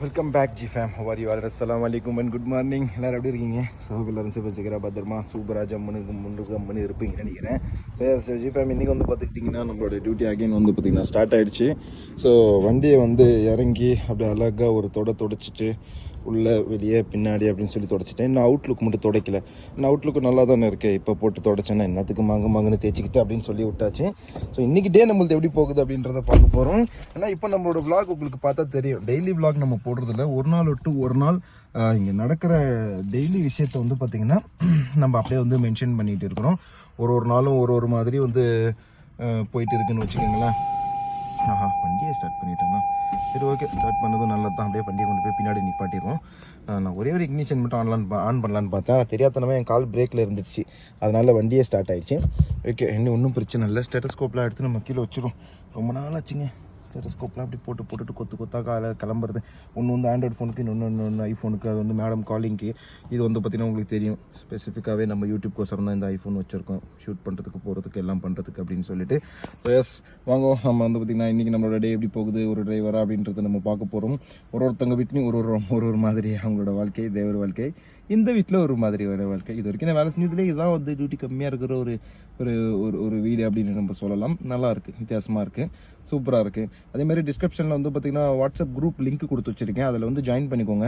Welcome back G fam how are you all அஸ்லாம் வலைக்கும் and good morning எல்லோரும் எப்படி இருக்கீங்க? ஸோ எல்லாரும் சூப்பர் சிக்கிற பத்திரமா சூப்பராக ஜம்முனுக்கு முன்னுக்கு கம்பெனி இருப்பீங்கன்னு நினைக்கிறேன். ஸோ ஜி ஃபேம் இன்றைக்கி வந்து பார்த்துக்கிட்டிங்கன்னா நம்மளோட டியூட்டி அகைன் வந்து பார்த்திங்கன்னா ஸ்டார்ட் ஆகிடுச்சு ஸோ வண்டியை வந்து இறங்கி அப்படியே அழகாக ஒரு தொட தொடச்சிட்டு உள்ளே வெளியே பின்னாடி அப்படின்னு சொல்லி தொடச்சிட்டேன். இன்னும் அவுட்லுக் மட்டும் துடைக்கல. இன்னும் அவுட்லுக்கு நல்லா தானே இருக்கேன் இப்போ போட்டு தொடச்சேன்னா என்னத்துக்கு மாங்க மாங்கன்னு தேய்ச்சிக்கிட்டு அப்படின்னு சொல்லி விட்டாச்சு. ஸோ இன்றைக்கி டே நம்மளுக்கு எப்படி போகுது அப்படின்றத பார்க்க போகிறோம் ஏன்னா இப்போ நம்மளோட விளாக் உங்களுக்கு பார்த்தா தெரியும். டெய்லி விளாக் நம்ம போடுறதில்ல. ஒரு நாள் விட்டு ஒரு நாள் இங்கே நடக்கிற டெய்லி விஷயத்தை வந்து பார்த்திங்கன்னா நம்ம அப்படியே வந்து மென்ஷன் பண்ணிகிட்டு இருக்கிறோம். ஒரு ஒரு நாளும் ஒரு ஒரு மாதிரி வந்து போயிட்டு இருக்குன்னு வச்சுக்கோங்களேன். ஆஹா வண்டியை ஸ்டார்ட் பண்ணிட்டேன்னா. சரி ஓகே ஸ்டார்ட் பண்ணதும் நல்லா தான் அப்படியே வண்டியை கொண்டு போய் பின்னாடி நிப்பாட்டிடுவோம். நான் ஒரே ஒரு இக்னிஷன் மட்டும் ஆன்லான் ஆன் பண்ணலான்னு பார்த்தேன். ஆனால் தெரியாதனமே என் கால் பிரேக்கில் இருந்துச்சு அதனால வண்டியே ஸ்டார்ட் ஆகிடுச்சு ஓகே இன்னும் ஒன்றும் பிரச்சனை இல்லை. ஸ்டெட்டஸ்கோப்லாம் எடுத்து நம்ம கீழே வச்சுருவோம் ரொம்ப நாள் ஆச்சுங்க ஸ்டெட்டஸ்கோப்லாம் அப்படி போட்டு போட்டுட்டு கொத்து கொத்தா காலை கிளம்புறது. ஒன்று வந்து ஆண்ட்ராய்ட் ஃபோனுக்கு இன்னொன்று ஒன்று ஐஃபோனுக்கு அது வந்து மேடம் காலிங்க்கு இது வந்து பார்த்திங்கன்னா உங்களுக்கு தெரியும். ஸ்பெசிஃபிக்காகவே நம்ம யூடியூப் கோசரம் தான் இந்த ஐஃபோன் வச்சுருக்கோம். ஷூட் பண்ணுறதுக்கு போகிறதுக்கு எல்லாம் பண்ணுறதுக்கு அப்படின்னு சொல்லிட்டு. ஸோ எஸ் வாங்க நம்ம வந்து பார்த்திங்கன்னா இன்றைக்கி நம்மளோட டே எப்படி போகுது? ஒரு டிரைவரா அப்படின்றத நம்ம பார்க்க போகிறோம் ஒரு ஒருத்தவங்க வீட்லையும் ஒரு ஒரு ஒரு ஒரு மாதிரி அவங்களோட வாழ்க்கை தேவர் வாழ்க்கை. இந்த வீட்டில் ஒரு மாதிரியான வாழ்க்கை. இது வரைக்கும் நான் வேலை செஞ்சதுலேயே இதுதான் வந்து டியூட்டி கம்மியாக இருக்கிற ஒரு ஒரு ஒரு ஒரு வீடு அப்படின்னு நம்ம சொல்லலாம். நல்லா இருக்குது வித்தியாசமாக இருக்குது சூப்பராக இருக்குது அதே மாதிரி டிஸ்கிரிப்ஷனில் வந்து பார்த்தீங்கன்னா வாட்ஸ்அப் குரூப் லிங்க் கொடுத்து வச்சிருக்கேன். அதில் வந்து ஜாயின் பண்ணிக்கோங்க.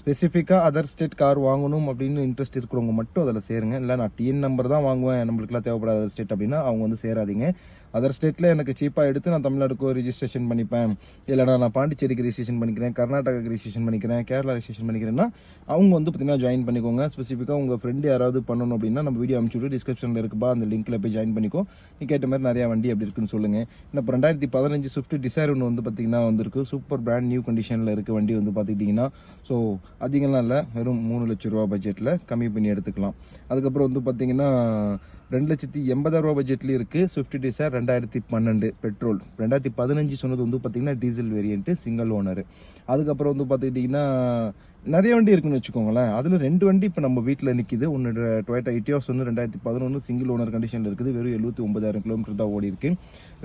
ஸ்பெசிஃபிக்காக அதர் ஸ்டேட் கார் வாங்கணும் அப்படின்னு இன்ட்ரெஸ்ட் இருக்கிறவங்க மட்டும் அதில் சேருங்க. இல்லை நான் டிஎன் நம்பர் தான் வாங்குவேன். நம்மளுக்குலாம் தேவைப்படாத அதர் ஸ்டேட் அப்படின்னா அவங்க வந்து சேராதீங்க. அதர் ஸ்டேட்டில் எனக்கு சீப்பாக எடுத்து நான் தமிழ்நாடுக்கு ரிஜிஸ்ட்ரேஷன் பண்ணிப்பேன். இல்லைனா நான் பாண்டிச்சேரிக்கு ரிஜிஸ்ட்ரேஷன் பண்ணிக்கிறேன் கர்நாடகாக்கு ரிஜிஸ்ட்ரேஷன் பண்ணிக்கிறேன் கேரளா ரிஜிஸ்ட்ரேஷன் பண்ணிக்கிறேன்னா அவங்க வந்து பார்த்தீங்கன்னா ஜாயின் பண்ணிக்கோங்க. ஸ்பெசிஃபிக்காக உங்கள் ஃப்ரெண்டு யாராவது பண்ணணும் அப்படின்னா நம்ம வீடியோ அனுப்பிச்சு விட்டு டிஸ்கிரிப்ஷனில் இருக்குப்பா அந்த லிங்க்கில் போய் ஜாயின் பண்ணிக்கோ. நீ கேட்ட மாதிரி நிறையா வண்டி அப்படி இருக்குன்னு சொல்லுங்கள் இன்னும் இப்போ ரெண்டாயிரத்தி பதினஞ்சு ஸ்விஃப்ட் டிசைர் ஒன்று வந்து பார்த்தீங்கன்னா வந்திருக்கு. சூப்பர் பிராண்ட் நியூ கண்டிஷனில் இருக்க வண்டி வந்து பார்த்துக்கிட்டிங்கன்னா ஸோ அதிகம்லாம் இல்லை வெறும் மூணு லட்ச ரூபா பட்ஜெட்டில் கம்மி பண்ணி எடுத்துக்கலாம். அதுக்கப்புறம் வந்து பார்த்தீங்கன்னா ரெண்டு லட்சத்தி எண்பதாயிரம் ரூபா பட்ஜெட்லேயும் இருக்குது ஸ்விஃப்ட் டிசைர் ரெண்டாயிரத்தி பன்னெண்டு பெட்ரோல் ரெண்டாயிரத்தி பதினஞ்சு சொன்னது வந்து பார்த்தீங்கன்னா டீசல் வேரியண்ட்டு சிங்கிள் ஓனர் அதுக்கப்புறம் வந்து பார்த்துக்கிட்டிங்கன்னா நிறைய வண்டி இருக்குன்னு வச்சுக்கோங்களேன். அதில் ரெண்டு வண்டி இப்போ நம்ம வீட்டில் நிற்கிது ஒன்று டொயட்டா இட்டியோஸ் ஒன்று ரெண்டாயிரத்தி பதினொன்று சிங்கிள் ஓனர் கண்டிஷனில் இருக்குது. வெறும் எழுபத்தி ஒன்பதாயிரம் கிலோமீட்டர் தான் ஓடி இருக்கு.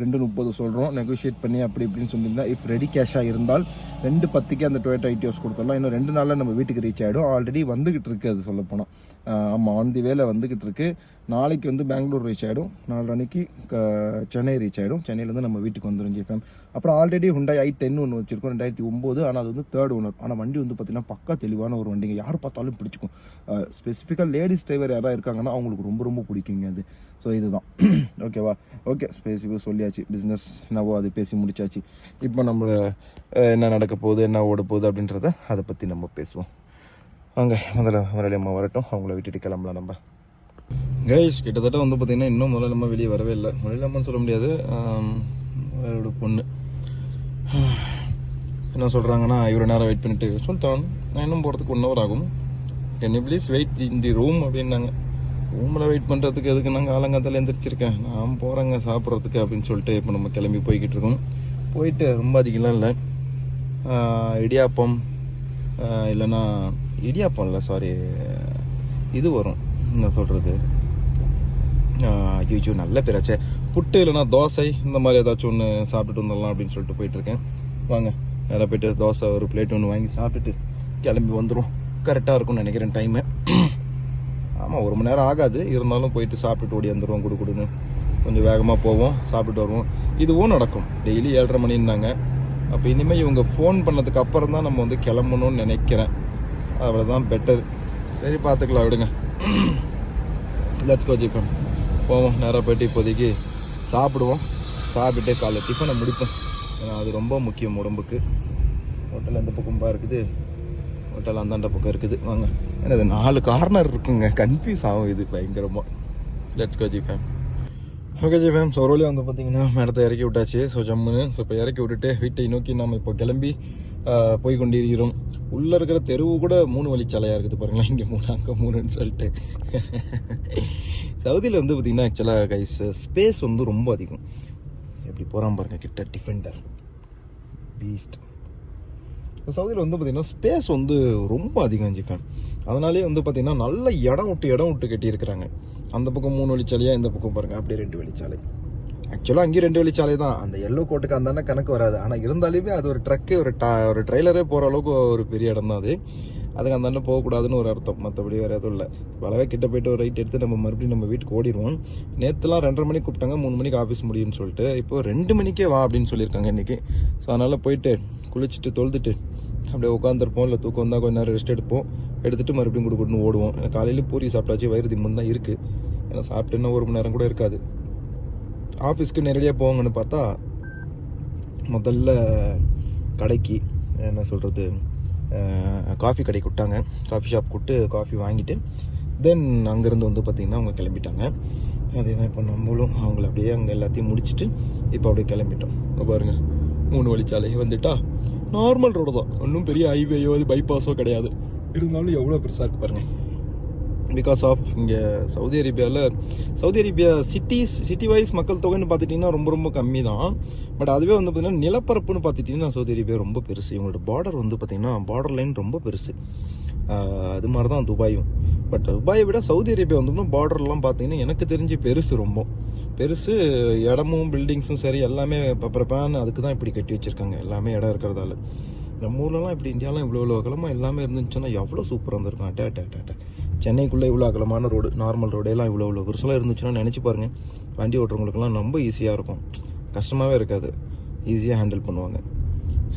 ரெண்டு முப்பது சொல்கிறோம் நெகோஷியேட் பண்ணி அப்படி இப்படின்னு சொல்லியிருந்தா இஃப் ரெடி கேஷாக இருந்தால் ரெண்டு பத்துக்கே அந்த டொயட்டா இட்டியோஸ் கொடுத்துடலாம். இன்னும் ரெண்டு நாளில் நம்ம வீட்டுக்கு ரீச் ஆகிடும் ஆல்ரெடி வந்துகிட்டு இருக்கு அது சொல்லப்போனால் ஆமாம் ஆன் தி வேலை வந்துகிட்டு இருக்குது நாளைக்கு வந்து பெங்களூர் ரீச் ஆகிடும் நாலரைக்கு சென்னை ரீச் ஆகிடும் சென்னையிலேருந்து நம்ம வீட்டுக்கு வந்துடும் ஜிஎஃப்எம் அப்புறம் ஆல்ரெடி ஹுண்டாய் ஐ டென் ஒன்று வச்சிருக்கோம் ரெண்டாயிரத்தி ஒம்பது. ஆனால் அது வந்து தேர்ட் ஓனர் ஆனால் வண்டி வந்து பார்த்தீங்கன்னா பக்கா தெளிவான ஒரு வண்டிங்க. யார் பார்த்தாலும் பிடிச்சிக்கும். ஸ்பெசிஃபிக்காக லேடிஸ் டிரைவர் யாராவது இருக்காங்கன்னா அவங்களுக்கு ரொம்ப ரொம்ப பிடிக்குங்க அது. ஸோ இதுதான். ஓகேவா ஓகே ஸ்பெசிஃபிக்காக சொல்லியாச்சு. பிஸ்னஸ் என்னவோ அது பேசி முடிச்சாச்சு. இப்போ நம்ம என்ன நடக்க போகுது என்ன ஓட போகுது அப்படின்றத அதை பற்றி நம்ம பேசுவோம். அங்கே முதல்ல முதலாளியம்மா வரட்டும். அவங்கள விட்டுட்டு கிளம்பலாம் நம்ம. கைஷ் கிட்டத்தட்ட வந்து பார்த்தீங்கன்னா இன்னும் முதலாளியம்மா வெளியே வரவே இல்லை. முதலாளியம்மான்னு சொல்ல முடியாது. ஆம், அவரோட பொண்ணு. என்ன சொல்கிறாங்கன்னா இவ்வளோ நேரம் வெயிட் பண்ணிட்டு சொல்லிட்டான் நான் இன்னும் போகிறதுக்கு ஒன் ஹவர் ஆகும். Can you please wait in the room அப்படின்னாங்க. ரூமில் வெயிட் பண்ணுறதுக்கு எதுக்கு? நாங்கள் ஆலங்காத்தால எந்திரிச்சிருக்கேன். நான் போகிறேங்க சாப்பிட்றதுக்கு அப்படின்னு சொல்லிட்டு இப்போ நம்ம கிளம்பி போய்கிட்டு இருக்கோம். போயிட்டு ரொம்ப அதிகம்லாம் இல்லை. இடியாப்பம் இல்லைன்னா இடியாப்பம் இல்லை சாரி இது வரும். என்ன சொல்கிறது ஐயோ நல்ல பேராச்சே. புட்டு இல்லைன்னா தோசை இந்த மாதிரி ஏதாச்சும் ஒன்று சாப்பிட்டுட்டு வந்துடலாம் அப்படின்னு சொல்லிட்டு போயிட்டுருக்கேன். வாங்க நேராக போயிட்டு தோசை ஒரு பிளேட் ஒன்று வாங்கி சாப்பிட்டுட்டு கிளம்பி வந்துடும் கரெக்டாக இருக்கும்னு நினைக்கிறேன் டைமு ஆமாம் ஒரு மணி நேரம் ஆகாது. இருந்தாலும் போயிட்டு சாப்பிட்டுட்டு ஓடி வந்துடுவோம் குடு குடுன்னு. கொஞ்சம் வேகமாக போவோம் சாப்பிட்டுட்டு வருவோம். இதுவும் நடக்கும். டெய்லி ஏழரை மணின்னாங்க. அப்போ இனிமேல் இவங்க ஃபோன் பண்ணதுக்கு அப்புறம் தான் நம்ம வந்து கிளம்பணும்னு நினைக்கிறேன். அவ்வளோதான் பெட்டர் சரி பார்த்துக்கலாம் விடுங்க. லெட்ஸ் கோ ஜிப்பன் போவோம். நேராக போய்ட்டு இப்போதைக்கு சாப்பிடுவோம். சாப்பிட்டு காலைல டிஃபனை முடிப்போம். ஏன்னா அது ரொம்ப முக்கியம் உடம்புக்கு. ஹோட்டல் அந்த பக்கம்பா இருக்குது. ஹோட்டல் அந்தாண்ட பக்கம் இருக்குது. வாங்க. ஏன்னா இது நாலு கார்னர் இருக்குங்க. கன்ஃபியூஸ் ஆகும் இது பயங்கரமாக let's go G fam okay G fam so வந்து பார்த்தீங்கன்னா மேடத்தை இறக்கி விட்டாச்சு. ஸோ ஜம்முன்னு. ஸோ இப்போ இறக்கி விட்டுட்டு வீட்டை நோக்கி நம்ம இப்போ கிளம்பி போய் கொண்டிருக்கிறோம். உள்ளே இருக்கிற தெருவு கூட மூணு வழிச்சாலையாக இருக்குது பாருங்களேன். இங்கே மூணு அங்கே மூணுன்னு சொல்லிட்டு. சவுதியில் வந்து பார்த்தீங்கன்னா ஆக்சுவலாக கைஸ் ஸ்பேஸ் வந்து ரொம்ப அதிகம். எப்படி போகிறான் பாருங்கள் கிட்ட டிஃபெண்டர் பீஸ்ட் சவுதியில் வந்து பார்த்திங்கன்னா ஸ்பேஸ் வந்து ரொம்ப அதிகம் ஜிஃபேன் அதனாலே வந்து பார்த்திங்கன்னா நல்ல இடம் விட்டு இடம் விட்டு கட்டியிருக்கிறாங்க. அந்த பக்கம் மூணு வழிச்சாலையாக இந்த பக்கம் பாருங்கள் அப்படியே ரெண்டு வழிச்சாலை. ஆக்சுவலாக அங்கேயும் ரெண்டு வழிச்சாலை தான். அந்த எல்லோ கோட்டுக்கு அந்த கணக்கு வராது. ஆனால் இருந்தாலுமே அது ஒரு ட்ரக்கு ஒரு டா ஒரு ட்ரெய்லரே போகிற அளவுக்கு ஒரு பெரிய இடம் தான் அது. அதுக்கு அந்த அண்ணன் போகக்கூடாதுன்னு ஒரு அர்த்தம். மற்றபடி வேறு எதுவும் இல்லை. வளவே கிட்ட போயிட்டு ஒரு ரைட் எடுத்து நம்ம மறுபடியும் நம்ம வீட்டுக்கு ஓடிடுவோம் நேற்றுலாம் ரெண்டரை மணிக்கு கூப்பிட்டாங்க. மூணு மணிக்கு ஆஃபீஸ் முடியும்னு சொல்லிட்டு. இப்போ ரெண்டு மணிக்கே வா அப்படின்னு சொல்லியிருக்காங்க இன்றைக்கி ஸோ அதனால் போயிட்டு குளிச்சுட்டு தொழுதுட்டு அப்படியே உட்காந்துருப்போம் இல்லை தூக்கம் வந்தால் கொஞ்சம் நேரம் ரெஸ்ட் எடுப்போம். எடுத்துகிட்டு மறுபடியும் கொடுக்கணும்னு ஓடுவோம். ஏன்னா காலையில் பூரி சாப்பிட்டாச்சு. வயிறு திம்மன் தான் இருக்குது ஏன்னா சாப்பிட்டு இன்னும் ஒரு மணி நேரம் கூட இருக்காது. ஆஃபீஸ்க்கு நேரடியாக போவாங்கன்னு பார்த்தா முதல்ல கடைக்கு என்ன சொல்கிறது காஃபி கடைக்கு விட்டாங்க. காஃபி ஷாப் கூப்பிட்டு காஃபி வாங்கிட்டு தென் அங்கேருந்து வந்து பார்த்திங்கன்னா அவங்க கிளம்பிட்டாங்க. அதே தான் இப்போ நம்மளும் அவங்கள அப்படியே அங்கே எல்லாத்தையும் முடிச்சுட்டு இப்போ அப்படியே கிளம்பிட்டோம். இப்போ பாருங்கள் மூணு வழிச்சாலை வந்துட்டா. நார்மல் ரோடு தான். ஒன்றும் பெரிய ஹைவேயோ இது பைபாஸோ கிடையாது. இருந்தாலும் எவ்வளோ பெருசாக இருக்குது பாருங்கள் பிகாஸ் ஆஃப் இங்கே சவுதி அரேபியாவில் Saudi Arabia cities city wise மக்கள் தொகைன்னு பார்த்துட்டிங்கன்னா ரொம்ப ரொம்ப கம்மி தான் பட் அதுவே வந்து பார்த்திங்கன்னா நிலப்பரப்புன்னு பார்த்துட்டிங்கன்னா சவுதி அரேபியா ரொம்ப பெருசு. இவங்களோட பார்டர் வந்து பார்த்திங்கன்னா பார்டர் லைன் ரொம்ப பெருசு. அது மாதிரி தான் துபாயும். பட் துபாயை விட சவுதி அரேபியா வந்து பார்டர்லாம் பார்த்தீங்கன்னா எனக்கு தெரிஞ்சு பெருசு ரொம்ப. பெருசு இடமும் பில்டிங்ஸும் சரி எல்லாமே பப்பரப்பான்னு அதுக்கு தான் இப்படி கட்டி வச்சுருக்காங்க. எல்லாமே இடம் இருக்கிறதால. நம்ம ஊர்லலாம் இப்படி இந்தியாலாம் இவ்வளோ இவ்வளோ கிழமை எல்லாமே இருந்துச்சுன்னா எவ்வளோ சூப்பராக இருந்திருக்கும். அட்டே அட்டே அட்டே சென்னைக்குள்ளே இவ்வளோ அகலமான ரோடு நார்மல் ரோடெல்லாம் இவ்வளோ இவ்வளோ பெருசெல்லாம் இருந்துச்சுன்னா நினச்சி பாருங்கள் வண்டி ஓட்டுறவங்களுக்குலாம் ரொம்ப ஈஸியாக இருக்கும். கஷ்டமாகவே இருக்காது. ஈஸியாக ஹேண்டில் பண்ணுவாங்க.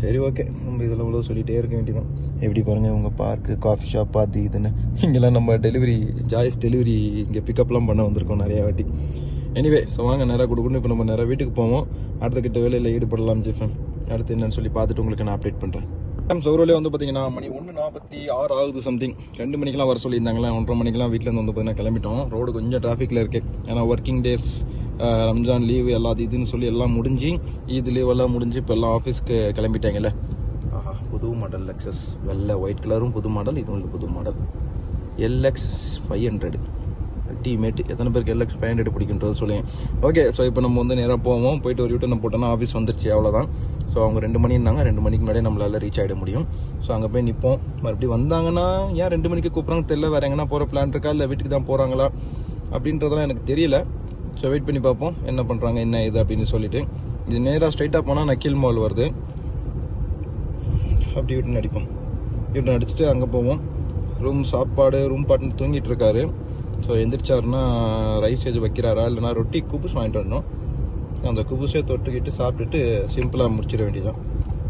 சரி ஓகே நம்ம இதில் இவ்வளோ சொல்லிகிட்டே இருக்க வேண்டியதான் எப்படி பாருங்கள் உங்கள் பார்க்கு காஃபி ஷாப் அது இதுன்னு. இங்கெல்லாம் நம்ம டெலிவரி ஜாய்ஸ் டெலிவரி இங்கே பிக்கப்லாம் பண்ண வந்திருக்கோம் நிறையா வாட்டி. எனிவே ஸோ வாங்க நேராக கொடுக்கணும். இப்போ நம்ம நேராக வீட்டுக்கு போவோம். அடுத்த கிட்ட வேலையில் ஈடுபடலாம் ஜிஃபன் அடுத்து என்னன்னு சொல்லி பார்த்துட்டு உங்களுக்கு நான் அப்டேட் பண்ணுறேன் மேம் சௌரோலே வந்து பார்த்தீங்கன்னா மணி ஒன்று நாற்பத்தி ஆறு ஆகுது சம்திங் ரெண்டு மணிக்கெலாம் வர சொல்லியிருந்தாங்களே? ஒன்றரை மணிக்கெலாம் வீட்டிலேருந்து வந்து பார்த்தீங்கன்னா கிளம்பிட்டோம். ரோடு கொஞ்சம் டிராஃபிக்கில் இருக்குது ஏன்னா ஒர்க்கிங் டேஸ் ரம்ஜான் லீவு எல்லா இதுன்னு சொல்லி எல்லாம் முடிஞ்சு ஈத் லீவ் எல்லாம் முடிஞ்சு இப்போ எல்லாம் ஆஃபீஸ்க்கு கிளம்பிட்டாங்கல்ல. ஆஹா புது மாடல் லெக்ஸஸ் வெள்ளை ஒயிட் கலரும் புது மாடல் இதுவும் புது மாடல் எல்எக்ஸ் ஃபைவ் ஹண்ட்ரட் டீமேட் எத்தனை பேருக்கு எல்எக்ஸ் ஃபைவ் ஹண்ட்ரட் பிடிக்குன்றது சொல்லி ஓகே ஸோ இப்போ நம்ம வந்து நேராக போவோம். போயிட்டு ஒரு யூட்டன் போட்டோன்னா ஆஃபீஸ் வந்துருச்சு அவ்வளோதான் ஸோ அவங்க ரெண்டு மணினாங்க ரெண்டு மணிக்கு முன்னாடியே நம்மளால் ரீச் ஆகிட முடியும். ஸோ அங்கே போய் நிற்போம் மறுபடியும் வந்தாங்கன்னா ஏன் ரெண்டு மணிக்கு கூப்பிட்றாங்க தெரியல. வேறு எங்கன்னா போகிற பிளான் இருக்கா? இல்லை வீட்டுக்கு தான் போகிறாங்களா அப்படின்றதெல்லாம் எனக்கு தெரியல. ஸோ வெயிட் பண்ணி பார்ப்போம். என்ன பண்ணுறாங்க என்ன இது அப்படின்னு சொல்லிட்டு. இது நேராக ஸ்ட்ரைட்டாக போனால் நக்கில் மால் வருது. அப்படி யூட்டன் அடிப்போம். யூட்டன் அடிச்சுட்டு அங்கே போவோம். ரூம் சாப்பாடு ரூம் பாட்டுன்னு தூங்கிட்டு இருக்காரு. ஸோ எந்திரிச்சாருன்னா ரைஸ் ஏஜ் வைக்கிறாரா? இல்லைனா ரொட்டி குபுஸ் வாங்கிட்டு வரணும். அந்த குபுஸே தொட்டுக்கிட்டு சாப்பிட்டுட்டு சிம்பிளாக முடிச்சிட வேண்டியதான்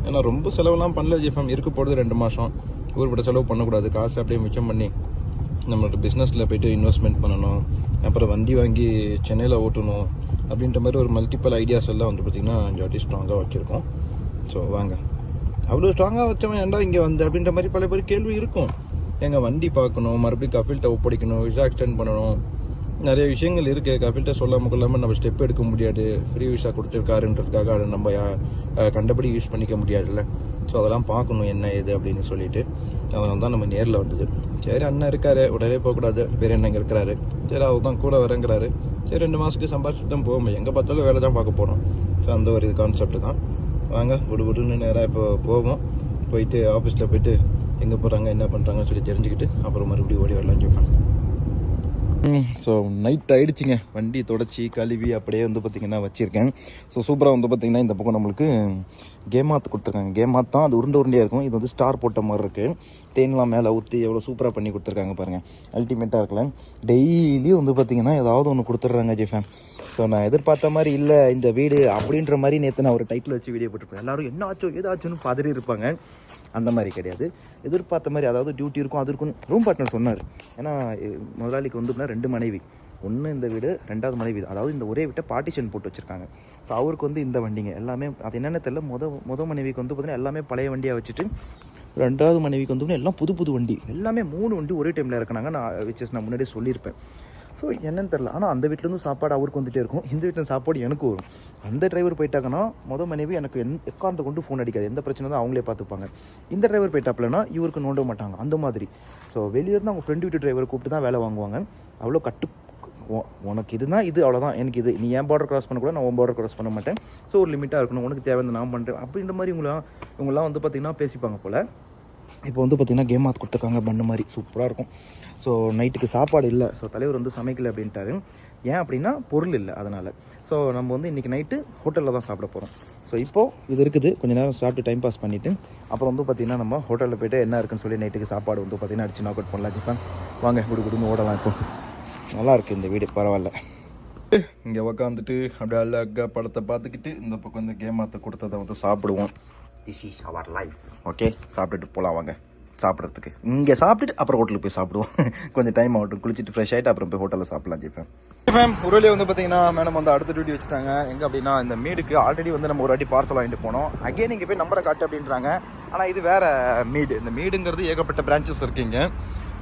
ஏன்னா ரொம்ப செலவெல்லாம் பண்ணல ஜிஃபம் இருக்க போகிறது ரெண்டு மாதம் ஊர்பட்ட செலவு பண்ணக்கூடாது. காசு அப்படியே மிச்சம் பண்ணி நம்மளோட பிஸ்னஸில் போய்ட்டு இன்வெஸ்ட்மெண்ட் பண்ணணும். அப்புறம் வண்டி வாங்கி சென்னையில் ஓட்டணும். அப்படின்ற மாதிரி ஒரு மல்டிப்பல் ஐடியாஸ் எல்லாம் வந்து பார்த்திங்கன்னா ஜாட்டி ஸ்ட்ராங்காக வச்சுருக்கோம். ஸோ வாங்க. அவ்வளோ ஸ்ட்ராங்காக வச்சவன் ஏன்டா இங்கே வந்து? அப்படின்ற மாதிரி பல பேர் கேள்வி இருக்கும். எங்கள் வண்டி பார்க்கணும் மறுபடியும் கஃபில்ட்ட ஒப்படைக்கணும் விசா எக்ஸ்டெண்ட் பண்ணணும். நிறைய விஷயங்கள் இருக்குது கஃபில்ட்ட சொல்லாமல் கொள்ளாமல் நம்ம ஸ்டெப் எடுக்க முடியாது. ஃப்ரீ விசா கொடுத்துருக்காருன்றதுக்காக அதை நம்ம கண்டபடி யூஸ் பண்ணிக்க முடியாதுல்ல. ஸோ அதெல்லாம் பார்க்கணும் என்ன ஏது அப்படின்னு சொல்லிட்டு அதனால தான் நம்ம நேரில் வந்தது. சரி அண்ணன் இருக்காரு. உடனே போகக்கூடாது பேர் என்னங்க இருக்கிறாரு. சரி அவர் தான் கூட வரேங்கிறாரு. சரி ரெண்டு மாதத்துக்கு சம்பாதிச்சுட்டு தான் போவோம். எங்கே பார்த்தாலும் வேலை தான் பார்க்க போகிறோம் ஸோ அந்த ஒரு இது கான்செப்ட் தான். வாங்க குடு குடுன்னு நேராக இப்போ போவோம். போயிட்டு ஆஃபீஸில் போயிட்டு எங்கே போகிறாங்க என்ன பண்ணுறாங்கன்னு சொல்லி தெரிஞ்சுக்கிட்டு அப்புறம் மறுபடியும் ஓடி வரலாம் சொல்லுவேன் ஸோ நைட் ஆகிடுச்சிங்க வண்டி தொடச்சி கழுவி அப்படியே வந்து பார்த்திங்கன்னா வச்சுருக்கேன். ஸோ சூப்பராக வந்து பார்த்திங்கன்னா இந்த பக்கம் நம்மளுக்கு கேமாத்து கொடுத்துருக்காங்க. கேமாத் தான் அது உருண்டை உருண்டையாக இருக்கும். இது வந்து ஸ்டார் போட்ட மாதிரி இருக்குது தேன்லாம் மேலே ஊற்றி எவ்வளோ சூப்பராக பண்ணி கொடுத்துருக்காங்க பாருங்கள் அல்டிமேட்டாக இருக்கல டெய்லியும் வந்து பார்த்திங்கன்னா ஏதாவது ஒன்று கொடுத்துட்றாங்க ஜெஃபேன் ஸோ நான் எதிர்பார்த்த மாதிரி இல்லை. இந்த வீடு அப்படின்ற மாதிரி நேற்று நான் ஒரு டைட்டில் வச்சு வீடியோ போட்டிருப்பேன். எல்லோரும் என்ன ஆச்சோ ஏதாச்சுன்னு பதறி இருப்பாங்க. அந்த மாதிரி கிடையாது. எதிர்பார்த்த மாதிரி அதாவது டியூட்டி இருக்கும் அது இருக்கும் ரூம் பார்ட்னர் சொன்னார். ஏன்னா முதலாளிக்கு வந்து ரெண்டு மனைவி. ஒன்று இந்த வீடு ரெண்டாவது மனைவி அதாவது இந்த ஒரே வீட்டை பார்ட்டிஷன் போட்டு வச்சுருக்காங்க. ஸோ அவருக்கு வந்து இந்த வண்டிங்க. எல்லாமே அது என்னென்ன தெரியல. முத முத மனைவிக்கு வந்து பார்த்தீங்கன்னா எல்லாமே பழைய வண்டியாக வச்சுட்டு ரெண்டாவது மனைவிக்கு வந்து எல்லாம் புது புது வண்டி. எல்லாமே மூணு வண்டி ஒரே டைமில் இறக்குனாங்க. நான் விச்சஸ் நான் முன்னாடியே சொல்லியிருப்பேன். ஸோ என்னன்னு தெரில ஆனால் அந்த வீட்டிலேருந்து சாப்பாடு அவருக்கு வந்துட்டே இருக்கும். இந்த வீட்டில் சாப்பாடு எனக்கு வரும். அந்த டிரைவர் போயிட்டாங்கன்னா மொதல் மனைவி எனக்கு எந்த எக்காந்த கொண்டு ஃபோன் அடிக்காது. எந்த பிரச்சனை தான் அவங்களே பார்த்துப்பாங்க. இந்த டிரைவர் போயிட்டாப்லனா இவருக்கு நோண்ட மாட்டாங்க. அந்த மாதிரி. ஸோ வெளியிருந்து அவங்க ஃப்ரெண்ட் வீட்டு டிரைவர் கூப்பிட்டு தான் வேலை வாங்குவாங்க. அவ்வளோ கட்டு உனக்கு இதுதான் இது அவ்வளோதான் எனக்கு இது. நீ என் பார்டர் கிராஸ் பண்ணக்கூட நான் உன் பார்டர் கிராஸ் பண்ண மாட்டேன். ஸோ ஒரு லிமிட்டாக இருக்கணும். உனக்கு தேவை நான் பண்ணுறேன் அப்படின்ற மாதிரி இவங்களாம் இவங்களாம் வந்து பார்த்திங்கன்னா பேசிப்பாங்க போல். இப்போ வந்து பார்த்திங்கன்னா கேம் ஆத் கொடுத்துருக்காங்க பண்ணு மாதிரி. சூப்பராக இருக்கும். ஸோ நைட்டுக்கு சாப்பாடு இல்லை. ஸோ தலைவர் வந்து சமைக்கலை அப்படின்ட்டாரு. ஏன் அப்படின்னா பொருள் இல்லை அதனால். ஸோ நம்ம வந்து இன்றைக்கி நைட்டு ஹோட்டலில் தான் சாப்பிட போகிறோம் ஸோ இப்போது இது இருக்குது. கொஞ்ச நேரம் சாப்பிட்டு டைம் பாஸ் பண்ணிவிட்டு அப்புறம் வந்து பார்த்திங்கன்னா நம்ம ஹோட்டலில் போய்ட்டு என்ன இருக்குன்னு சொல்லி நைட்டுக்கு சாப்பாடு வந்து பார்த்திங்கன்னா அடிச்சு நாக் அவுட் பண்ணலாம். ஜிப்பான் வாங்க குடு குடுன்னு ஓடலாம் இப்போ. நல்லாயிருக்கு இந்த வீடு. பரவாயில்ல. இங்கே உக்காந்துட்டு அப்படியே அழகாக படத்தை பார்த்துக்கிட்டு இந்த பக்கம் இந்த கேம் ஆற்ற கொடுத்ததை வந்து சாப்பிடுவோம். This is our life okay சாப்பிட்டுட்டு போகலாம் வாங்க. சாப்பிட்றதுக்கு. இங்கே சாப்பிட்டுட்டு அப்புறம் ஹோட்டலுக்கு போய் சாப்பிடுவோம். கொஞ்சம் டைம் ஆகட்டும். குளிச்சுட்டு ஃப்ரெஷ் ஆகிட்டு அப்புறம் போய் ஹோட்டலில் சாப்பிடலாம் ஜிஃபேம் மேம் உருளியை வந்து பார்த்தீங்கன்னா மேடம் வந்து அடுத்த டியூட்டி வச்சுட்டாங்க. எங்கே அப்படின்னா இந்த மீடுக்கு ஆல்ரெடி வந்து நம்ம ஒரு வாட்டி பார்சல் வாங்கிட்டு போனோம். அகைன் இங்கே போய் நம்பரை காட்டு அப்படின்றாங்க. ஆனால் இது வேற மீடு இந்த மீடுங்கிறது ஏகப்பட்ட பிரான்ச்சஸ் இருக்குங்க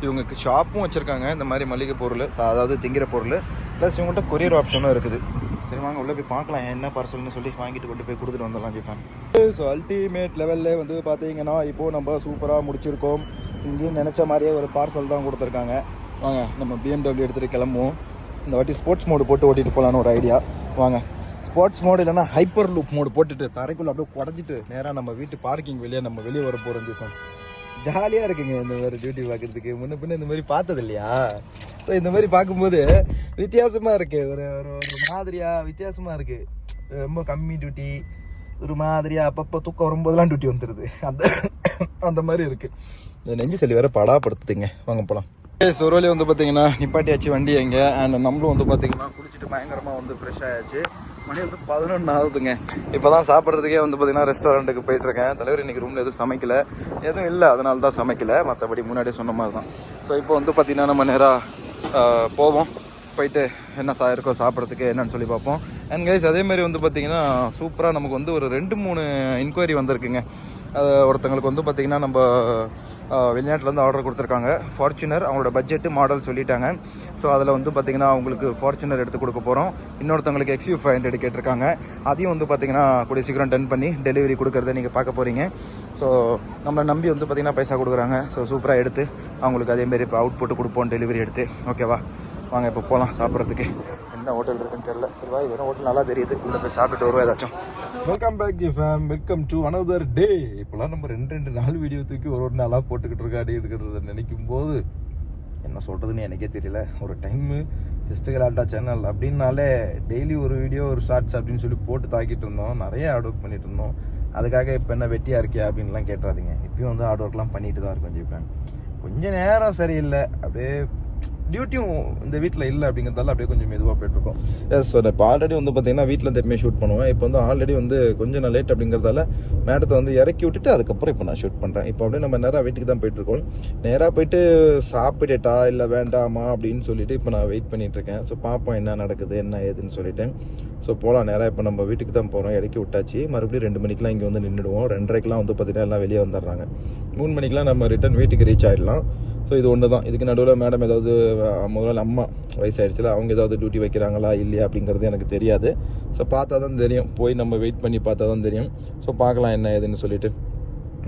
இவங்களுக்கு ஷாப்பும் வச்சுருக்காங்க. இந்த மாதிரி மளிகை பொருள் அதாவது திங்கிற பொருள். ப்ளஸ் இவங்கள்ட்ட கொரியர் ஆப்ஷனும் இருக்குது. சரி வாங்க உள்ளே போய் பார்க்கலாம். என்ன பார்சல்னு சொல்லி வாங்கிட்டு கொண்டு போய் கொடுத்துட்டு வந்துடலாம் ஜிஃபான். ஸோ அல்டிமேட் லெவலில் வந்து பார்த்தீங்கன்னா இப்போது நம்ம சூப்பராக முடிச்சிருக்கோம். இங்கேயும் நினச்ச மாதிரியே ஒரு பார்சல் தான் கொடுத்துருக்காங்க. வாங்க நம்ம பிஎம்டபிள்யூ எடுத்துகிட்டு கிளம்புவோம். இந்த வாட்டி ஸ்போர்ட்ஸ் மோடு போட்டு ஓட்டிட்டு போகலான்னு ஒரு ஐடியா வாங்க ஸ்போர்ட்ஸ் மோடு இல்லைன்னா ஹைப்பர் லூப் மோடு போட்டுட்டு தரைக்குள்ளே அப்படியே குடஞ்சிட்டு நேராக நம்ம வீட்டு பார்க்கிங் வெளியே நம்ம வெளியே வர போகிறோம் ஜிஃபான். ஜாலியாக இருக்குங்க இந்த மாதிரி டியூட்டி பார்க்குறதுக்கு முன்ன பின்ன இந்த மாதிரி பார்த்தது இல்லையா ஸோ இந்த மாதிரி பார்க்கும்போது வித்தியாசமாக இருக்குது ஒரு ஒரு ஒரு மாதிரியாக வித்தியாசமாக இருக்குது ரொம்ப கம்மி டியூட்டி ஒரு மாதிரியாக அப்பப்போ தூக்கம் வரும்போதெல்லாம் டியூட்டி வந்துடுது அந்த அந்த மாதிரி இருக்குது இந்த நெஞ்சு சொல்லி வேற படாப்படுத்துங்க வாங்க போகலாம் சொரோலி வந்து பார்த்தீங்கன்னா நிப்பாட்டியாச்சு வண்டி எங்கே. அண்ட் நம்மளும் வந்து பார்த்தீங்கன்னா குளிச்சுட்டு பயங்கரமாக வந்து ஃப்ரெஷ் ஆயாச்சு. மணி வந்து பதினொன்று ஆகுதுங்க. இப்போ தான் சாப்பிட்றதுக்கே வந்து பார்த்தீங்கன்னா ரெஸ்டாரண்ட்டுக்கு போயிட்டுருக்கேன். தலைவர் இன்னைக்கு ரூமில் எதுவும் சமைக்கலை. எதுவும் இல்லை அதனால தான் சமைக்கலை. மற்றபடி முன்னாடியே சொன்ன மாதிரி தான் ஸோ இப்போ வந்து பார்த்திங்கன்னா நம்ம நேராக போவோம். போயிட்டு என்ன சா இருக்கோ சாப்பிட்றதுக்கு என்னன்னு சொல்லி பார்ப்போம். அண்ட் கைஸ் அதேமாரி வந்து பார்த்திங்கன்னா சூப்பராக நமக்கு வந்து ஒரு ரெண்டு மூணு இன்கொயரி வந்திருக்குங்க. அது ஒருத்தங்களுக்கு வந்து பார்த்திங்கன்னா நம்ம வெளிநாட்டிலேருந்து ஆர்டர் கொடுத்துருக்காங்க. ஃபார்ச்சுனர் அவங்களோட பட்ஜெட்டு மாடல் சொல்லிட்டாங்க. ஸோ அதில் வந்து பார்த்தீங்கன்னா அவங்களுக்கு ஃபார்ச்சுனர் எடுத்து கொடுக்க போகிறோம் இன்னொருத்தவங்களுக்கு எக்ஸ்யூ ஃபைவ் ஹண்ட்ரட் கேட்டிருக்காங்க. அதையும் வந்து பார்த்தீங்கன்னா கூடிய சீக்கிரம் டென் பண்ணி டெலிவரி கொடுக்கறத நீங்கள் பார்க்க போகிறீங்க ஸோ நம்மளை நம்பி வந்து பார்த்திங்கன்னா பைசா கொடுக்குறாங்க. ஸோ சூப்பராக எடுத்து அவங்களுக்கு அதேமாரி இப்போ அவுட் போட்டு கொடுப்போம் டெலிவரி எடுத்து. ஓகேவா வாங்க இப்போ போகலாம் சாப்பிட்றதுக்கு. என்ன ஹோட்டல் இருக்குன்னு தெரியல. சரி வா இது ஹோட்டல் நல்லா தெரியுது. உள்ள போய் சாப்பிட்டுட்டு வருவோம் ஏதாச்சும். Welcome back G fam welcome to another day இப்போலாம் நம்ம ரெண்டு ரெண்டு நாள் வீடியோ தூக்கி ஒரு ஒரு நாளாக போட்டுக்கிட்டு இருக்காடி இருக்கிறத நினைக்கும் போது என்ன சொல்கிறதுன்னு எனக்கே தெரியல. ஒரு டைமு ஜஸ்ட் கலாட்டா சேனல் அப்படின்னாலே டெய்லி ஒரு வீடியோ ஒரு ஷார்ட்ஸ் அப்படின்னு சொல்லி போட்டு தாக்கிட்டு இருந்தோம். நிறைய ஹார்ட் ஒர்க் பண்ணிட்டு இருந்தோம். அதுக்காக இப்போ என்ன வெட்டியாக இருக்கியா அப்படின்லாம் கேட்டுறாதீங்க. இப்பயும் வந்து ஹார்ட் ஒர்க்லாம் பண்ணிட்டு தான் இருக்கோம் ஜிப்பேன் கொஞ்சம் நேரம் சரியில்லை. அப்படியே டியூட்டியும் இந்த வீட்டில் இல்லை அப்படிங்கிறதால அப்படியே கொஞ்சம் மெதுவாக போயிட்டுருக்கோம். எஸ் இப்போ ஆல்ரெடி வந்து பார்த்தீங்கன்னா வீட்டில் இருந்து எப்பவுமே ஷூட் பண்ணுவேன். இப்போ வந்து ஆல்ரெடி வந்து கொஞ்சம் நான் லேட் அப்படிங்கிறதால மேடத்தை வந்து இறக்கி விட்டுட்டு அதுக்கப்புறம் இப்போ நான் ஷூட் பண்ணுறேன் இப்போ அப்படியே நம்ம நேராக வீட்டுக்கு தான் போயிட்டுருக்கோம். நேராக போயிட்டு சாப்பிட்டுட்டா இல்லை வேண்டாமா அப்படின்னு சொல்லிட்டு இப்போ நான் வெயிட் பண்ணிகிட்ருக்கேன் இருக்கேன். ஸோ பார்ப்போம் என்ன நடக்குது என்ன ஏதுன்னு சொல்லிட்டு. ஸோ போகலாம் நேராக இப்போ நம்ம வீட்டுக்கு தான் போகிறோம் இறக்கி விட்டாச்சு. மறுபடியும் ரெண்டு மணிக்கெலாம் இங்கே வந்து நின்றுடுவோம் ரெண்டரைக்கெலாம் வந்து பார்த்தீங்கன்னா எல்லாம் வெளியே வந்துடுறாங்க மூணு மணிக்கெலாம் நம்ம ரிட்டன் வீட்டுக்கு ரீச் ஆகிடலாம் ஸோ இது ஒன்று தான். இதுக்கு நடுவில் மேடம் ஏதாவது முதல்ல அம்மா வயசாகிடுச்சுல அவங்க ஏதாவது டியூட்டி வைக்கிறாங்களா இல்லையா அப்படிங்கிறது எனக்கு தெரியாது. ஸோ பார்த்தா தான் தெரியும். போய் நம்ம வெயிட் பண்ணி பார்த்தா தான் தெரியும். ஸோ பார்க்கலாம் என்ன ஏதுன்னு சொல்லிட்டு.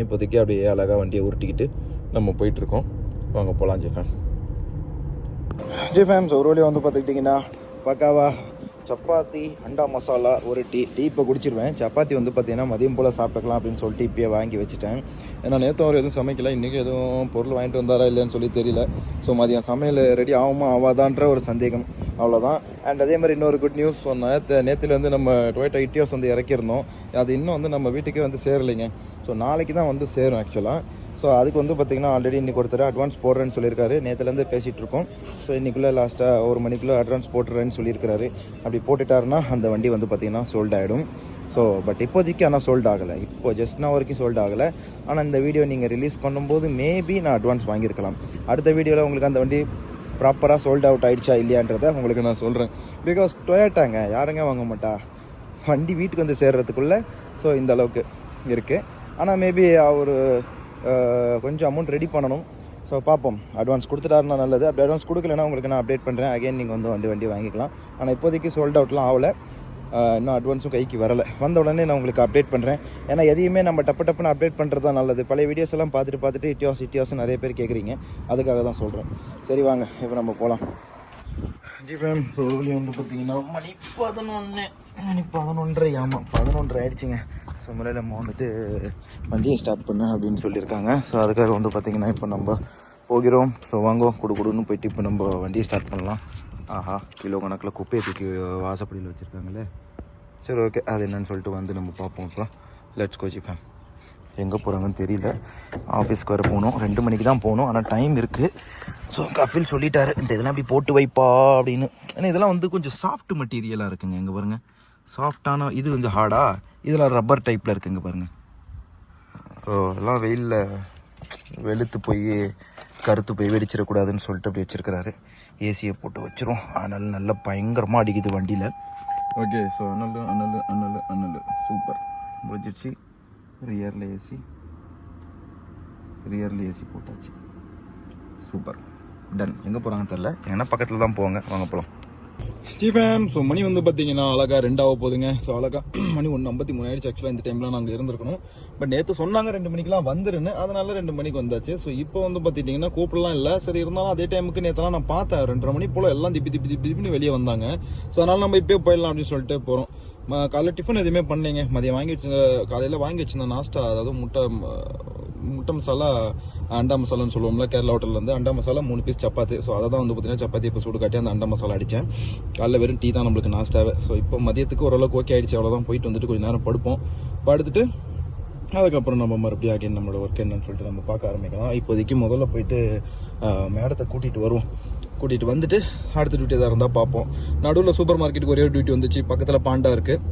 இப்போதைக்கு அப்படியே அழகாக வண்டியை உருட்டிக்கிட்டு நம்ம போயிட்டுருக்கோம். வாங்க போகலாம் ஜெஃபேம் ஜெஃபேம் ஃபேம்ஸ் ஒரு வழியாக வந்து பார்த்துக்கிட்டிங்கன்னா பக்காவா சப்பாத்தி அண்டா மசாலா ஒரு டீ டீ இப்போ குடிச்சிருவேன். சப்பாத்தி வந்து பார்த்தீங்கன்னா மதியம் போல் சாப்பிட்டுக்கலாம் அப்படின்னு சொல்லிட்டு இப்பயே வாங்கி வச்சுட்டேன். ஏன்னா நேற்று அவர் எதுவும் சமைக்கல இன்றைக்கி எதுவும் பொருள் வாங்கிட்டு வந்தாரா இல்லைன்னு சொல்லி தெரியல. ஸோ மதியம் சமையல் ரெடி ஆகுமா ஆகாதான்ற ஒரு சந்தேகம். அவ்வளோதான் அண்ட் அதே மாதிரி இன்னொரு குட் நியூஸ் சொன்னேன் நேற்றுலேருந்து நம்ம டொயேட்டோ இட்டியோஸ் வந்து இறக்கியிருந்தோம். அது இன்னும் வந்து நம்ம வீட்டுக்கே வந்து சேரலைங்க. ஸோ நாளைக்கு தான் வந்து சேரும் ஆக்சுவலாக ஸோ அதுக்கு வந்து பார்த்தீங்கன்னா ஆல்ரெடி இன்றைக்கி ஒருத்தர் அட்வான்ஸ் போடுறேன்னு சொல்லியிருக்காரு. நேற்றுலேருந்து பேசிகிட்டு இருக்கோம். ஸோ இன்றைக்குள்ளே லாஸ்ட்டாக ஒரு மணிக்குள்ளே அட்வான்ஸ் போட்டுறேன்னு சொல்லியிருக்காரு அப்படி போட்டுட்டாருன்னா அந்த வண்டி வந்து பார்த்தீங்கன்னா சோல்ட் ஆகிடும் ஸோ பட் இப்போதைக்கு ஆனால் சோல்ட் ஆகலை. இப்போ ஜஸ்ட் நான் வரைக்கும் சோல்ட் ஆகலை. ஆனால் இந்த வீடியோ நீங்கள் ரிலீஸ் பண்ணும்போது மேபி நான் அட்வான்ஸ் வாங்கியிருக்கலாம். அடுத்த வீடியோவில் உங்களுக்கு அந்த வண்டி ப்ராப்பராக சோல்ட் அவுட் ஆகிடுச்சா இல்லையான்றதை உங்களுக்கு நான் சொல்கிறேன் பிகாஸ் டொயேட்டாங்க யாருங்க வாங்க மாட்டா? வண்டி வீட்டுக்கு வந்து சேர்றதுக்குள்ளே ஸோ இந்த அளவுக்கு இருக்குது ஆனால் மேபி அவர் கொஞ்சம் அமௌண்ட் ரெடி பண்ணணும். ஸோ பார்ப்போம். அட்வான்ஸ் கொடுத்துட்டாருன்னா நல்லது. அப்படி அட்வான்ஸ் கொடுக்கலன்னா உங்களுக்கு நான் அப்டேட் பண்ணுறேன் அகைன் நீங்கள் வந்து வண்டி வண்டி வாங்கிக்கலாம். ஆனால் இப்போதைக்கு சோல்ட் அவுட்லாம் ஆகலை. இன்னும் அட்வான்ஸும் கைக்கு வரலை. வந்த உடனே நான் உங்களுக்கு அப்டேட் பண்ணுறேன் ஏன்னா எதையுமே நம்ம டப்பு டப்புன்னு அப்டேட் பண்ணுறது தான் நல்லது. பழைய வீடியோஸ் எல்லாம் பார்த்துட்டு பார்த்துட்டு இட்டியாஸ் இட்டியாஸ் நிறைய பேர் கேட்குறீங்க அதுக்காக தான் சொல்கிறேன் சரி வாங்க. இப்போ நம்ம போகலாம் ஜி ஃபேம் ரோலி வந்து பார்த்தீங்கன்னா மணி பதினொன்று மணி பதினொன்றரை ஆமாம் பதினொன்றரை ஆயிடுச்சுங்க. ஸோ முறையில் நம்ம வந்துட்டு வண்டியை ஸ்டார்ட் பண்ண அப்படின்னு சொல்லியிருக்காங்க. ஸோ அதுக்காக வந்து பார்த்திங்கன்னா இப்போ நம்ம போகிறோம். ஸோ வாங்கோ கொடு கொடுன்னு போயிட்டு இப்போ நம்ம வண்டியை ஸ்டார்ட் பண்ணலாம். ஆஹா கிலோ கணக்கில் குப்பையை தூக்கி வாசப்படியில் வச்சுருக்காங்களே. சரி ஓகே அது என்னன்னு சொல்லிட்டு வந்து நம்ம பார்ப்போம் இப்போ. லெட்ஸ் கோச்சி ஃபேம் எங்கே போகிறாங்கன்னு தெரியல. ஆஃபீஸ்க்கு வர போகணும் ரெண்டு மணிக்கு தான் போகணும் ஆனால் டைம் இருக்குது ஸோ கஃபில் சொல்லிட்டாரு இந்த இதெல்லாம் இப்படி போட்டு வைப்பா? அப்படின்னு. ஏன்னா இதெல்லாம் வந்து கொஞ்சம் சாஃப்ட் மெட்டீரியலாக இருக்குங்க. எங்கே பாருங்கள் சாஃப்டான இது கொஞ்சம் ஹார்டாக இதெல்லாம் ரப்பர் டைப்பில் இருக்குங்க பாருங்கள் ஸோ எல்லாம் வெயிலில் வெளுத்து போய் கருத்து போய் வெடிச்சிடக்கூடாதுன்னு சொல்லிட்டு அப்படி வச்சிருக்கிறாரு. ஏசியை போட்டு வச்சிரும் அனல் நல்லா பயங்கரமாக அடிக்குது வண்டியில். ஓகே ஸோ அனல் அனல் அனல் அனல். சூப்பர் முடிஞ்சிடுச்சு. ரியரில் ஏசி ரியரில் ஏசி போட்டாச்சு. சூப்பர் டன் எங்கே போகிறாங்க தெரில ஏன்னா பக்கத்தில் தான் போவாங்க வாங்க போகலாம் ஸ்டீஃபேம் ஸோ மணி வந்து பார்த்தீங்கன்னா அழகா ரெண்டாக போகுதுங்க ஸோ அழகா மணி ஒன்று ஐம்பத்தி மூணு ஆயிடுச்சு. ஆக்சுவலாக இந்த டைமில் நாங்கள் இருந்திருக்கணும். பட் நேற்று சொன்னாங்க ரெண்டு மணிக்கெலாம் வந்துருன்னு. அதனால ரெண்டு மணிக்கு வந்தாச்சு. ஸோ இப்போ வந்து பார்த்துட்டிங்கன்னா கூப்பிடலாம் இல்லை. சரி இருந்தாலும் அதே டைமுக்கு நேற்றுலாம் நான் பார்த்தேன். ரெண்டரை மணி போல் எல்லாம் திப்பி திப்பி திப்பி திப்பின்னு வெளியே வந்தாங்க. ஸோ அதனால் நம்ம இப்போயே போயிடலாம் அப்படின்னு சொல்லிட்டு போகிறோம் காலைல டிஃபன் எதுவுமே பண்ணலைங்க. மதியம் வாங்கி வச்சு காலையில் வாங்கி வச்சிருந்த நாஸ்டா அதாவது முட்டை முட்டை மசாலா அண்டா மசாலான்னு சொல்லுவோம்ல கேரளா ஹோட்டல்லேருந்து அண்டா மசாலா மூணு பீஸ் சப்பாத்தி. ஸோ அதை தான் வந்து பார்த்தீங்கன்னா சப்பாத்தி இப்போ சூடு காட்டி அந்த அண்டா மசாலா அடித்தேன் காலைல வெறும் டீ தான் நம்மளுக்கு நாஸ்டாவே. ஸோ இப்போ மதியத்துக்கு ஓரளவுக்கு ஓகே ஆகிடுச்சு அவ்வளோதான் போயிட்டு வந்துட்டு கொஞ்சம் நேரம் படுப்போம். படுத்துட்டு அதுக்கப்புறம் நம்ம மறுபடியும் அகைன் நம்மளோட ஒர்க் என்னன்னு சொல்லிட்டு நம்ம பார்க்க ஆரம்பிக்கலாம். இப்போதைக்கு முதல்ல போயிட்டு மேடத்தை கூட்டிகிட்டு வருவோம். கூட்டிகிட்டு வந்துட்டு அடுத்த டியூட்டி எதாக இருந்தால் பார்ப்போம் நடுவில் சூப்பர் மார்க்கெட்டுக்கு ஒரே டியூட்டி வந்துச்சு. பக்கத்தில் பாண்டா இருக்குது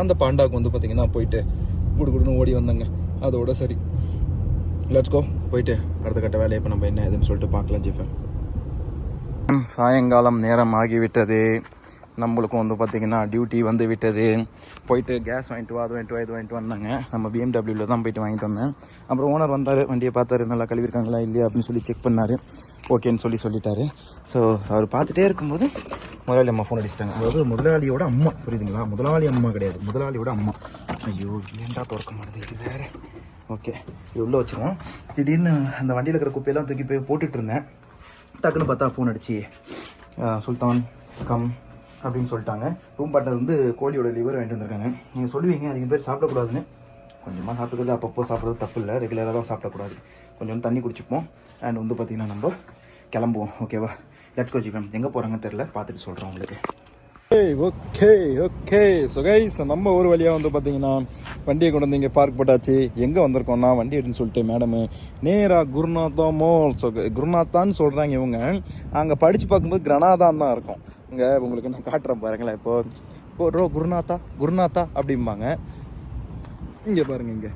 அந்த பாண்டாவுக்கு வந்து பார்த்திங்கன்னா போயிட்டு குடு குடுன்னு ஓடி வந்தேங்க. அதோட சரி. லட்ச்கோ போயிட்டு அடுத்த கட்ட வேலையை இப்போ நம்ம என்ன ஏதுன்னு சொல்லிட்டு பார்க்கலாம் ஜிஃபன் சாயங்காலம் நேரம் ஆகிவிட்டது. நம்மளுக்கும் வந்து பார்த்திங்கன்னா டியூட்டி வந்து விட்டது. போயிட்டு கேஸ் வாங்கிட்டு வா அது வாங்கிட்டு வா இது வாங்கிட்டு வந்தாங்க நம்ம பிஎம்டபிள்யூவில் தான் போயிட்டு வாங்கிட்டு வந்தேன். அப்புறம் ஓனர் வந்தார் வண்டியை பார்த்தாரு நல்லா கழுவிருக்காங்களா இல்லையா அப்படின்னு சொல்லி செக் பண்ணார். ஓகேன்னு சொல்லி சொல்லிட்டாரு. ஸோ அவர் பார்த்துட்டே இருக்கும்போது முதலாளி அம்மா ஃபோன் அடிச்சிட்டாங்க. அதாவது முதலாளியோட அம்மா புரியுதுங்களா? முதலாளி அம்மா கிடையாது. முதலாளியோட அம்மா. ஐயோ ஏன்டா திறக்க மாட்டேது இது வேறு. ஓகே இது உள்ளே வச்சுருவோம். திடீர்னு அந்த வண்டியில் இருக்கிற குப்பையெல்லாம் தூக்கி போய் போட்டுட்டு இருந்தேன். டக்குன்னு பார்த்தா ஃபோன் அடிச்சு சுல்தான் கம் அப்படின்னு சொல்லிட்டாங்க. ரூம் பாட்டில் வந்து கோழியோட லிவர் வாங்கிட்டு வந்திருக்காங்க. நீங்கள் சொல்லுவீங்க அதிக பேர் சாப்பிடக்கூடாதுன்னு. கொஞ்சமாக சாப்பிட்டுக்கிறது அப்பப்போ சாப்பிட்றது தப்பு இல்லை. ரெகுலராக தான் சாப்பிடக்கூடாது. கொஞ்சம் தண்ணி குடிச்சுப்போம். அண்ட் வந்து பார்த்திங்கன்னா நம்ம கிளம்புவோம் ஓகேவா லெட்ஸ் கோ ஜிபம் எங்கே போகிறாங்கன்னு தெரில பார்த்துட்டு சொல்கிறோம் உங்களுக்கு. ஓகே ஓகே ஸோ கைஸ் நம்ம ஒரு வழியாக வந்து பார்த்தீங்கன்னா வண்டியை கொண்டு வந்து இங்கே பார்க் போட்டாச்சு. எங்கே வந்திருக்கோம்னா வண்டி எடுன்னு சொல்லிட்டு மேடம் நேராக குருநாதா மோல் ஸோ குருநாத்தான்னு சொல்கிறாங்க இவங்க. அங்கே படித்து பார்க்கும்போது கிரனாதான் தான் இருக்கும். இங்கே உங்களுக்கு நான் காட்டுறேன் பாருங்களேன். இப்போது இப்போ ரோ குருநாத்தா குருநாத்தா அப்படிம்பாங்க. இங்கே பாருங்கள் இங்கே.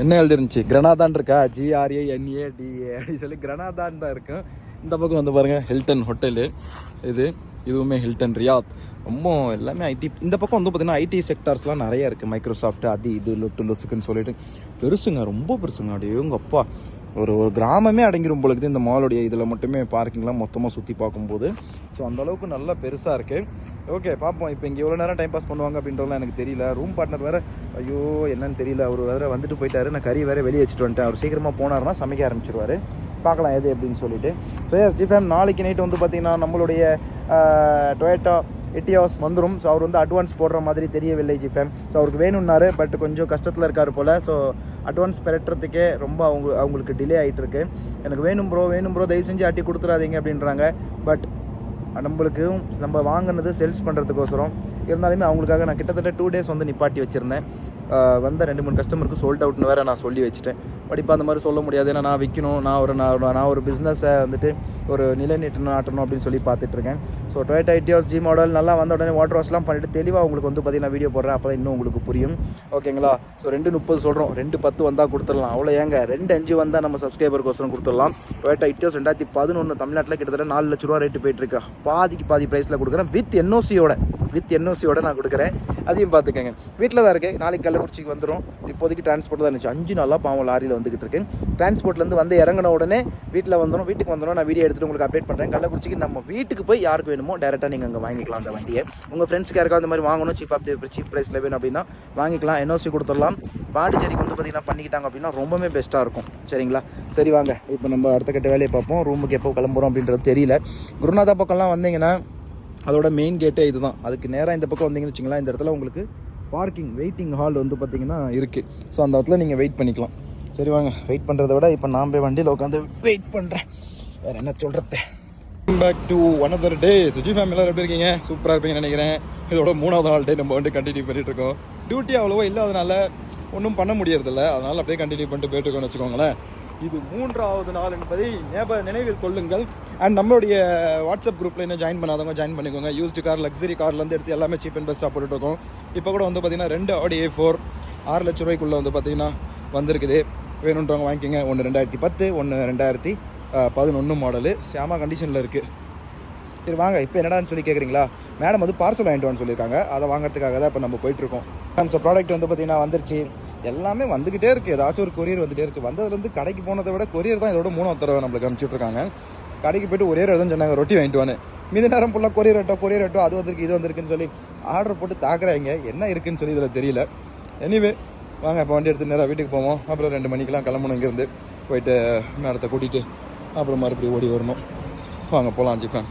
என்ன எழுதிருந்துச்சு? கிரனாதான் இருக்கா? ஜிஆர்ஏ என்ஏ டிஏ அப்படின்னு சொல்லி கிரனாதான் தான் இருக்கும் இந்த பக்கம் வந்து பாருங்க ஹில்டன் ஹோட்டலு இது. இதுவுமே ஹில்டன் ரியாத் ரொம்ப எல்லாமே ஐடி இந்த பக்கம் வந்து பார்த்தீங்கன்னா ஐடி செக்டார்ஸ்லாம் நிறைய இருக்குது மைக்ரோசாஃப்ட் அது இது லொட்டு லொசுக்குன்னு சொல்லிட்டு. பெருசுங்க ரொம்ப பெருசுங்க. அப்படியே உங்கள் அப்பா. ஒரு ஒரு கிராமமே அடங்கிரும் பொழுது இந்த மாலுடைய இதில் மட்டுமே பார்க்கிங்லாம் மொத்தமாக சுற்றி பார்க்கும்போது. ஸோ அந்தளவுக்கு நல்லா பெருசாக இருக்குது ஓகே பார்ப்போம் இப்போ இங்கே எவ்வளோ நேரம் டைம் பாஸ் பண்ணுவாங்க அப்படின்றதுலாம் எனக்கு தெரியல. ரூம் பார்ட்னர் வேறு ஐயோ என்னன்னு தெரியல. அவர் வேறு வந்துட்டு போயிட்டாரு. நான் கறி வேறு வெளியே வச்சுட்டு வந்துட்டேன். அவர் சீக்கிரமாக போனாருன்னா சமைக்க ஆரம்பிச்சிருவார். பார்க்கலாம் எது அப்படின்னு சொல்லிட்டு. ஸோ எஸ் டிஃபன் நாளைக்கு நைட்டு வந்து பார்த்தீங்கன்னா நம்மளுடைய டொயேட்டோ எட்டியாஸ் வந்துடும் ஸோ அவர் வந்து அட்வான்ஸ் போடுற மாதிரி தெரியவில்லை ஜிஃபேம் ஸோ அவருக்கு வேணும்னாரு பட் கொஞ்சம் கஷ்டத்தில் இருக்கார் போல். ஸோ அட்வான்ஸ் பெறட்டுறதுக்கே ரொம்ப அவங்க அவங்களுக்கு டிலே ஆகிட்டு இருக்கு. எனக்கு வேணும் ப்ரோ வேணும் ப்ரோ தயவு செஞ்சு அட்டி கொடுத்துறாதீங்க அப்படின்றாங்க. பட் நம்மளுக்கு நம்ம வாங்கினது சேல்ஸ் பண்ணுறதுக்கோசரம் இருந்தாலுமே அவங்களுக்காக நான் கிட்டத்தட்ட டூ டேஸ் வந்து நிப்பாட்டி வச்சுருந்தேன். வந்த ரெண்டு மூணு கஸ்டமருக்கு சோல்ட் அவுட்னு வேறு நான் சொல்லி வச்சுட்டேன். பட் இப்போ அந்த மாதிரி சொல்ல முடியாது. ஏன்னா நான் விற்கணும் நான் ஒரு நான் நான் ஒரு பிஸ்னஸை வந்துட்டு ஒரு நிலைநீட்டணும் ஆட்டணும் அப்படின்னு சொல்லி பார்த்துட்டு இருக்கேன். So Toyota ideas G model நல்லா வந்த உடனே வாட்டர் வாஷ்லாம் பண்ணிட்டு தெளிவாக உங்களுக்கு வந்து பார்த்தீங்கன்னா வீடியோ போடுறேன். அப்போ தான் இன்னும் உங்களுக்கு புரியும். ஓகேங்களா ஸோ ரெண்டு முப்பது சொல்கிறோம் ரெண்டு பத்து வந்தால் கொடுத்துடலாம். அவ்வளோ ஏங்க? ரெண்டு அஞ்சு வந்தால் நம்ம சப்ஸ்கிரைபருக்கோசரம் கொடுத்துடலாம். டொயேட்டா ஐடியாஸ் ரெண்டாயிரத்தி பதினொன்று தமிழ்நாட்டில் கிட்டத்தட்ட நாலு லட்ச ரூபா ரேட்டு போயிட்டுருக்கு பாதிக்கு பாதி ப்ரைஸில் கொடுக்குறேன். வித் என்ஓசியோட வித் என்ஓசியோட நான் கொடுக்குறேன். அதையும் பார்த்துக்கங்க. வீட்டில் தான் இருக்கேன். நாளைக்கு கள்ளக்குறிச்சிக்கு வந்துடும் இப்போதைக்கு டிரான்ஸ்போர்ட் தான் இருந்துச்சு. அஞ்சு நாளாக பாவம் லாரியில் வந்துகிட்டு இருக்கேன். டிரான்ஸ்போர்ட்லேருந்து வந்து இறங்கின உடனே வீட்டில் வந்துடும் வீட்டுக்கு வந்துடும் நான் வீடியோ எடுத்துகிட்டு உங்களுக்கு அப்டேட் பண்ணுறேன் கள்ளக்குறிச்சிக்கு நம்ம வீட்டுக்கு போய் யாருக்கு வேணுமோ டேரெக்டாக நீங்கள் அங்கே வாங்கிக்கலாம் அந்த வண்டியை. உங்கள் ஃப்ரெண்ட்ஸ்க்கு யாருக்காவது அந்த மாதிரி வாங்கணும் சீப் ஆஃப் சீப் ப்ரைஸில் வேணும் அப்படின்னா வாங்கிக்கலாம். என்ஓசி கொடுத்துடலாம். பாண்டிச்சேரிக்கு வந்து பார்த்தீங்கன்னா பண்ணிக்கிட்டாங்க அப்படின்னா ரொம்பவே பெஸ்ட்டாக இருக்கும். சரிங்களா? சரி வாங்க. இப்போ நம்ம அடுத்த கட்ட வேலையை பார்ப்போம். ரூமுக்கு எப்போ கிளம்புறோம் அப்படின்றது தெரியல. குருநாதா பக்கம்லாம் வந்தீங்கன்னா அதோட மெயின் கேட்டே இதுதான். அதுக்கு நேராக இந்த பக்கம் வந்தீங்கன்னு வச்சுங்களேன் இந்த இடத்துல உங்களுக்கு பார்க்கிங் வெயிட்டிங் ஹால் வந்து பார்த்தீங்கன்னா இருக்குது ஸோ அந்த இடத்துல நீங்கள் வெயிட் பண்ணிக்கலாம். சரி வாங்க. வெயிட் பண்ணுறத விட இப்போ நான் போய் வண்டியில் உட்காந்து வெயிட் பண்ணுறேன் வேறு என்ன சொல்கிறது back to one other day Suji ஃபேமிலியில் எப்படி இருக்கீங்க? சூப்பராக இருப்பீங்கன்னு நினைக்கிறேன். இதோட மூணாவது நாள் டே நம்ம வந்து கண்டினியூ பண்ணிட்டு இருக்கோம். டியூட்டி அவ்வளோவா இல்லாதனால ஒன்றும் பண்ண முடியறதில்ல. அதனால் அப்படியே கண்டினியூ பண்ணிட்டு போயிட்டு இருக்கோம்னு வச்சுக்கோங்களேன். இது மூன்றாவது நாள் என்பதை ஞாபக நினைவில் கொள்ளுங்கள். அண்ட் நம்மளுடைய வாட்ஸ்அப் குரூப்பில் இன்னும் ஜாயின் பண்ணாதவங்க ஜாயின் பண்ணிக்கோங்க. யூஸ்டு கார் லக்ஸரி கார்லேருந்து எடுத்து எல்லாமே சீப் அண்ட் பெஸ்ட்டாக போட்டுட்டு இப்போ கூட வந்து பார்த்தீங்கன்னா ரெண்டு ஆடி ஏ ஃபோர் ஆறு லட்ச ரூபாய்க்குள்ளே வந்து பார்த்தீங்கன்னா வந்திருக்குது. வேணுன்றவங்க வாங்கிக்கோங்க. ஒன்று ரெண்டாயிரத்தி பத்து ஒன்று ரெண்டாயிரத்தி பதினொன்று மாடலு சேமா கண்டிஷனில் இருக்குது சரி வாங்க. இப்போ என்னடான்னு சொல்லி கேட்குறீங்களா மேடம் வந்து பார்சல் வாங்கிட்டு வான்னு சொல்லியிருக்காங்க. அதை வாங்குறதுக்காக தான் இப்போ நம்ம போயிட்டுருக்கோம். மேம் ஸோ ப்ராடக்ட் வந்து பார்த்தீங்கன்னா வந்துருச்சு. எல்லாமே வந்துக்கிட்டே இருக்குது ஏதாச்சும் ஒரு கொரியர் வந்துகிட்டே இருக்குது வந்ததுலேருந்து கடைக்கு போனதை விட கொரியர் தான் இதோட மூணாவது தடவை நம்மளுக்கு அனுப்பிச்சுட்ருக்காங்க கடைக்கு போயிட்டு ஒரே தான் சொன்னாங்க ரொட்டி வாங்கிட்டு வானு மீதி நேரம் ஃபுல்லாக கொரியர் ஆட்டோ கொரியர் ஆட்டோ அது வந்திருக்கு இது வந்திருக்குன்னு சொல்லி ஆர்டர் போட்டு தாக்குறாங்க. என்ன இருக்குன்னு சொல்லி இதில் தெரியல. எனிவே வாங்க இப்போ வண்டி எடுத்து நேராக வீட்டுக்கு போவோம். அப்புறம் ரெண்டு மணிக்கெலாம் கிளம்பணும் இங்கேருந்து. போயிட்டு மேடத்தை கூட்டிகிட்டு அப்புறம் மறுபடியும் ஓடி வரணும். வாங்க போகலாம் ஜிப்பேன்